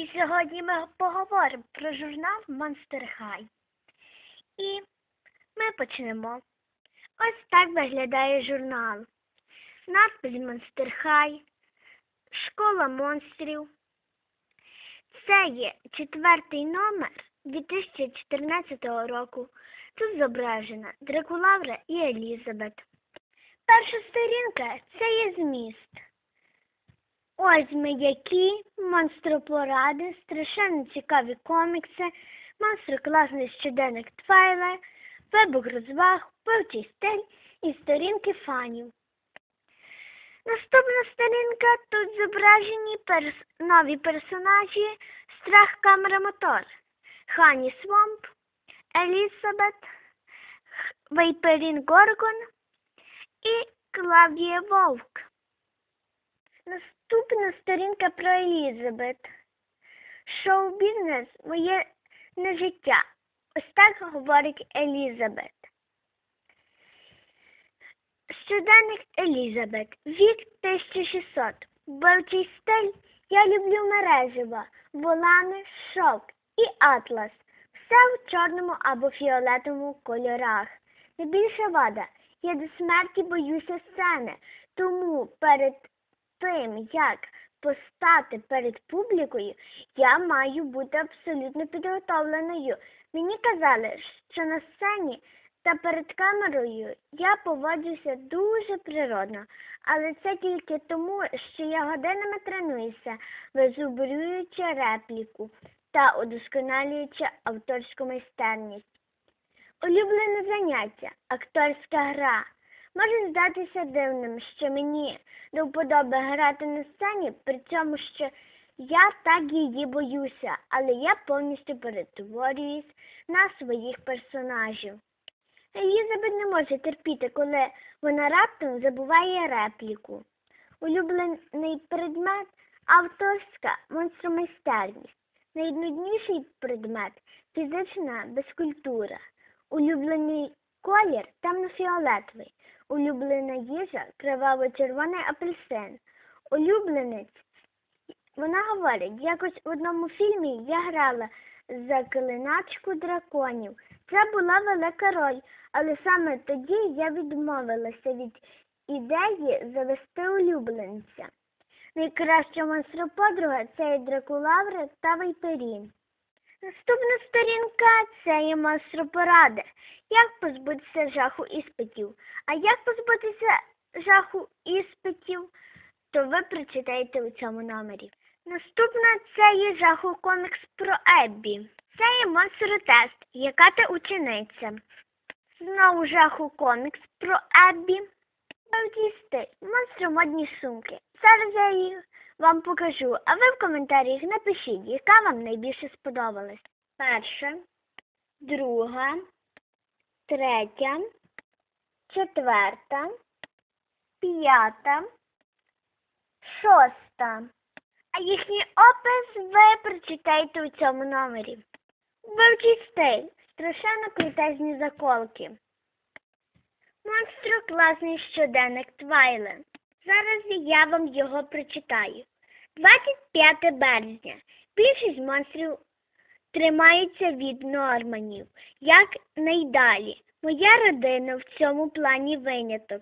І сьогодні ми поговоримо про журнал Monster High. І ми почнемо. Ось так виглядає журнал. Надпис Monster High, Школа монстрів. Це є четвертий номер 2014 року. Тут зображена Дракулавра і Елізабет. Перша сторінка це є зміст. Ось ми які монстропоради, страшенно цікаві комікси, монстр класний щоденник Твайле, вибух розваг, певчий стиль і сторінки фанів. Наступна сторінка тут зображені перс... нові персонажі Страх Камера Мотор, Хані Свомп, Елізабет, Вейперін Горгон і Клавдія Вовк. Наступна сторінка про Елізабет. Шоу-бізнес моє не життя. Ось так говорить Елізабет. Щоденник Елізабет. Вік 1600. Вивчий стиль. Я люблю мережево, волани, шовк і атлас. Все в чорному або фіолетовому кольорах. Найбільша вада. Я до смерті боюся сцени, тому перед тим, як постати перед публікою, я маю бути абсолютно підготовленою. Мені казали, що на сцені та перед камерою я поводжуся дуже природно, але це тільки тому, що я годинами тренуюся, визубрюючи репліку та удосконалюючи авторську майстерність. Улюблене заняття акторська гра. Може здатися дивним, що мені до вподоби грати на сцені, при цьому що я так її боюся, але я повністю перетворююсь на своїх персонажів. Елізабет не може терпіти, коли вона раптом забуває репліку. Улюблений предмет авторська монстромайстерність. Найнудніший предмет фізична безкультура. Улюблений колір темно-фіолетовий. Улюблена їжа криваво-червоний апельсин. Улюбленець. Вона говорить, якось в одному фільмі я грала заклиначку драконів. Це була велика роль, але саме тоді я відмовилася від ідеї завести улюбленця. Найкраща монстроподруга це є Дракулавра та Вайперін. Наступна сторінка це є монстропоради. Як позбутися жаху іспитів? А як позбутися жаху іспитів, то ви прочитаєте у цьому номері. Наступна це є жаху комікс про Еббі. Це є монстротест, яка ти учениця. Знову жаху комікс про Еббі. Стиль, монстромодні сумки. Зараз я їх вам покажу, а ви в коментарях напишіть, яка вам найбільше сподобалась. Перша, друга, третя, четверта, п'ята, шоста. А їхній опис ви прочитаєте у цьому номері. Вивчіть стиль. Страшенно крутезні заколки. Монстро класний щоденник Твайле. Зараз я вам його прочитаю. 25 березня. Більшість монстрів тримаються від норманів, як найдалі. Моя родина в цьому плані виняток.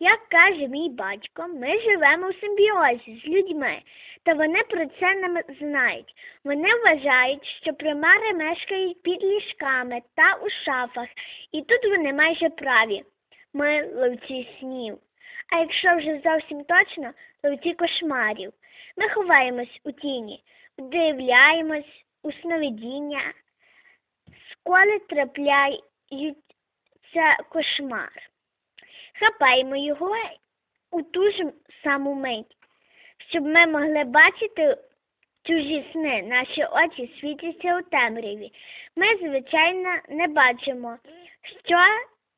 Як каже мій батько, ми живемо в симбіозі з людьми, та вони про це не знають. Вони вважають, що примари мешкають під ліжками та у шафах, і тут вони майже праві. Ми ловці снів. А якщо вже зовсім точно, ловці кошмарів. Ми ховаємось у тіні, вдивляємось у сновидіння, сколи трапляються кошмар. Хапаємо його у ту ж саму мить, щоб ми могли бачити чужі сни, наші очі світяться у темряві. Ми, звичайно, не бачимо, що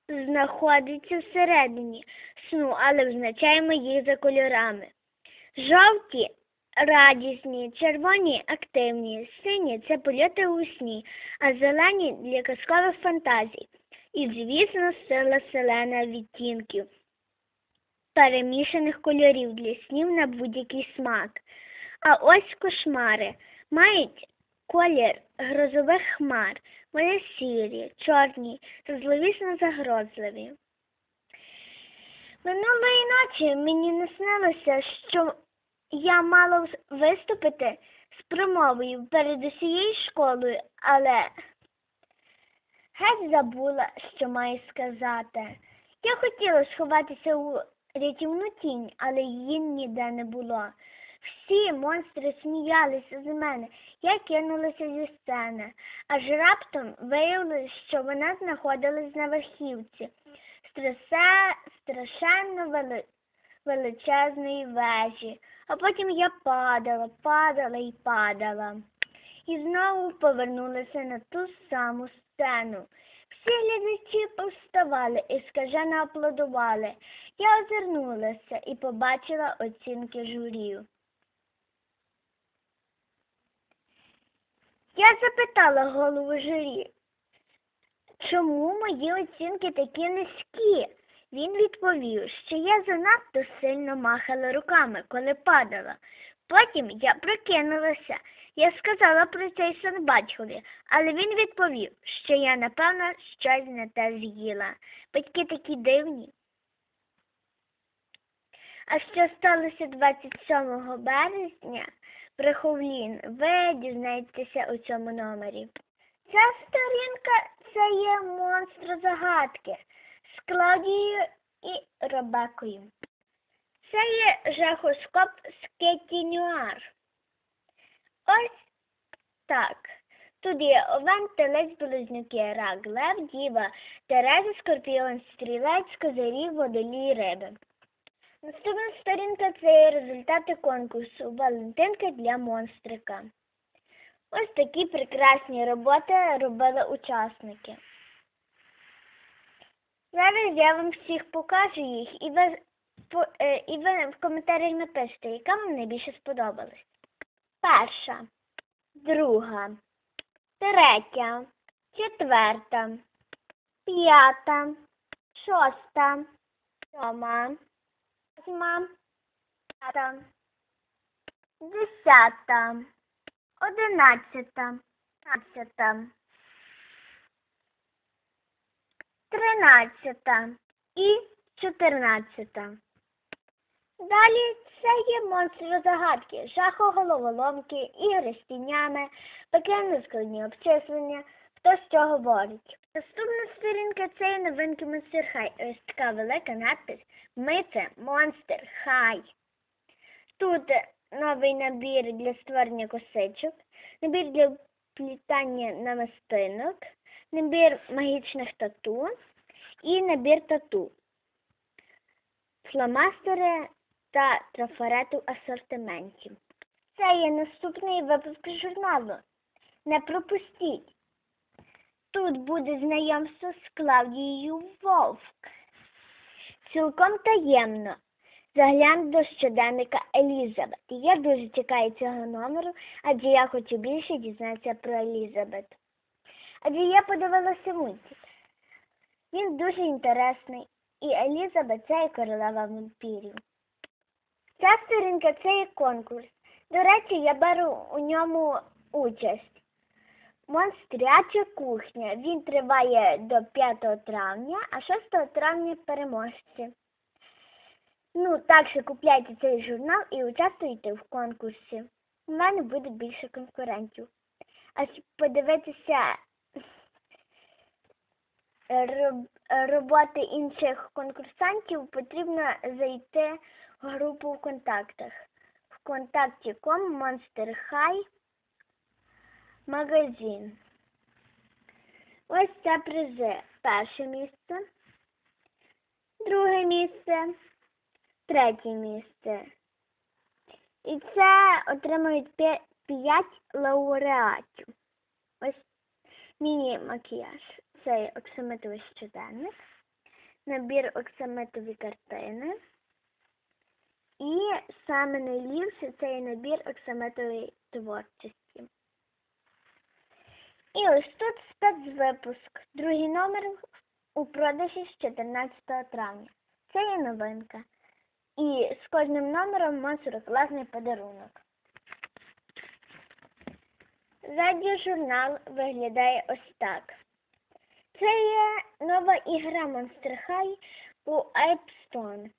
знаходиться всередині сну, але визначаємо їх за кольорами. Жовті радісні, червоні активні, сині це польоти у сні, а зелені для казкових фантазій. І, звісно, сила селена відтінків, перемішаних кольорів для снів на будь-який смак. А ось кошмари. Мають колір грозових хмар. Вони сірі, чорні, зловісно загрозливі. Минулої ночі мені наснилося, що я мала виступити з промовою перед усією школою, але геть забула, що маю сказати. Я хотіла сховатися у рятівну тінь, але її ніде не було. Всі монстри сміялися з мене. Я кинулася зі сцени, аж раптом виявилось, що вона знаходилась на верхівці страшенно вели, величезної вежі. А потім я падала, падала і падала. І знову повернулася на ту саму сцену. Всі глядачі повставали і скажено аплодували. Я озирнулася і побачила оцінки журі. Я запитала голову журі, чому мої оцінки такі низькі? Він відповів, що я занадто сильно махала руками, коли падала. Потім я прокинулася. Я сказала про це й сон батькові, але він відповів, що я, напевно, щось не те з'їла. Батьки такі дивні. А що сталося 27 березня при Ховлін, ви дізнаєтеся у цьому номері. Ця сторінка це є монстр загадки з і Ребекою. Це є жахоскоп з Кеті Нюар. Ось так. Тут є овен, телець, близнюки, рак, лев, діва, тереза, скорпіон, стрілець, козирі, водолій, риби. Наступна сторінка це результати конкурсу Валентинка для монстрика. Ось такі прекрасні роботи робили учасники. Зараз я вам всіх покажу їх, і ви, е, і ви в коментарях напишете, яка вам найбільше сподобалась. Перша, друга, третя, четверта, п'ята, шоста, сьома, восьма, п'ята, десята, одинадцята, дванадцята, тринадцята і чотирнадцята. Далі це є монстри загадки, жахоголоволомки, ігри з тінями, пекельно складні обчислення, хто що говорить. Наступна сторінка це є новинки Монстер Хай. Ось така велика надпись Ми це Монстер Хай. Тут новий набір для створення косичок, набір для плітання намистинок, набір магічних тату і набір тату, фломастери та трафарети в асортименті. Це є наступний випуск журналу. Не пропустіть. Тут буде знайомство з Клавдією Вовк. Цілком таємно. Заглянь до щоденника Елізабет. Я дуже чекаю цього номеру, адже я хочу більше дізнатися про Елізабет. Адже я подивилася мультик. Він дуже інтересний, і Елізабет це є королева вампірів. Ця сторінка це є конкурс. До речі, я беру у ньому участь. Монстряча кухня. Він триває до 5 травня, а 6 травня переможці. Ну, так що купляйте цей журнал і участвуйте в конкурсі. У мене буде більше конкурентів. А щоб подивитися роботи інших конкурсантів, потрібно зайти в групу в контактах. В контакті.com Monster High магазин. Ось це призи. Перше місце, друге місце, третє місце. І це отримують 5 лауреатів. Ось міні-макіяж. Це є оксамитовий щоденник, набір оксамитові картини. І саме найліпше це є набір оксамитової творчості. І ось тут спецвипуск. Другий номер у продажі з 14 травня. Це є новинка. І з кожним номером має класний подарунок. радіожурнал виглядає ось так. Це є нова ігра Monster High у App.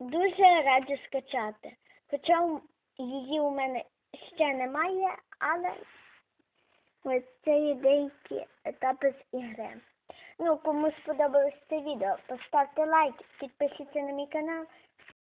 Дуже раджу скачати. Хоча її у мене ще немає, але ось це є деякі етапи з ігри. Ну, кому сподобалось це відео, поставте лайк, підпишіться на мій канал